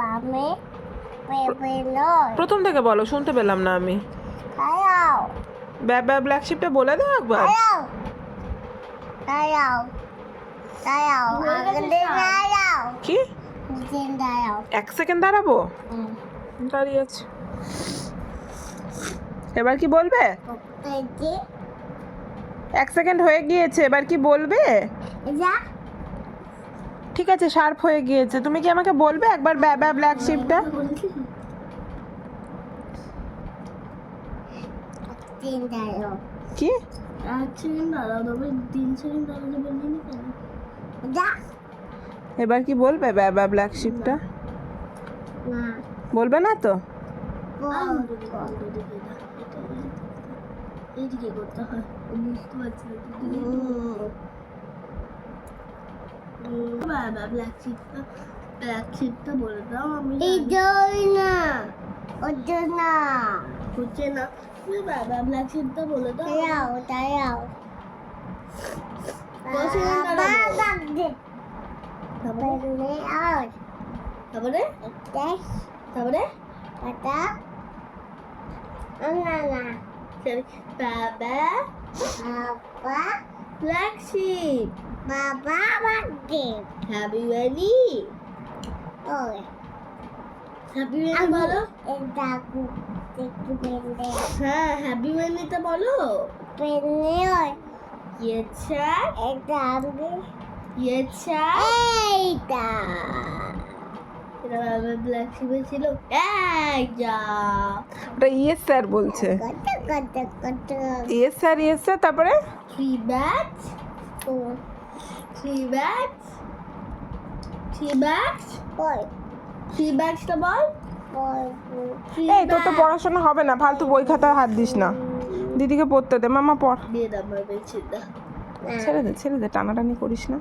বামে প্রথম থেকে বলো শুনতে পেলাম না আমি। ব্যাব ব্যাব ব্ল্যাক শিপটা বলে দাও একবার। কি? এক সেকেন্ড দাঁড়াবো? দাঁড়িয়ে আছে। এবার কি বলবে? এক সেকেন্ড হয়ে গিয়েছে এবার কি বলবে? যা। ঠিক আছে শার্প হয়ে গিয়েছে। তুমি কি আমাকে বলবে একবার ব্যাব ব্ল্যাক শিপটা? কি? এবার কি বলবে ব্যাব ব্যাব ব্ল্যাক শিপটা? বলবে না তো? এইদিকে করতে হয়। বুঝতে পারছি বাবা ব্ল্যাক শিপটা ব্ল্যাক শিপটা বলে দাও আমি এই জয় না ওটা না হচ্ছে না। তুমি বাবা ব্ল্যাক শিপটা বলে দাও। তারপরে? তারপরে দেখ না না বাবা। বাবা। ব্ল্যাক শিপ বাবা বাদে হ্যাপি ভ্যালি ওই হ্যাপি ভ্যালি বলো পেলে হ্যাঁ হ্যাপি ভ্যালিটা বলো পেলে ওই ইয়েছা এটা আমি ইয়েছা এইটা এটা বাবা ব্ল্যাক শিপে ছিল এই যা ওটা ইয়েস স্যার বলছে কত কত কত ইয়েস স্যার ইয়েস স্যার তারপরে থ্রি থ্রি থ্রি ব্যাগসটা বল। ওই এই তোর তো পড়াশোনা হবে না ফালতু বই খাতায় হাত দিস না। দিদিকে পড়তে দে মামা পড়। দিয়ে দাও ছেড়ে দে ছেড়ে দে টানাটানি করিস না।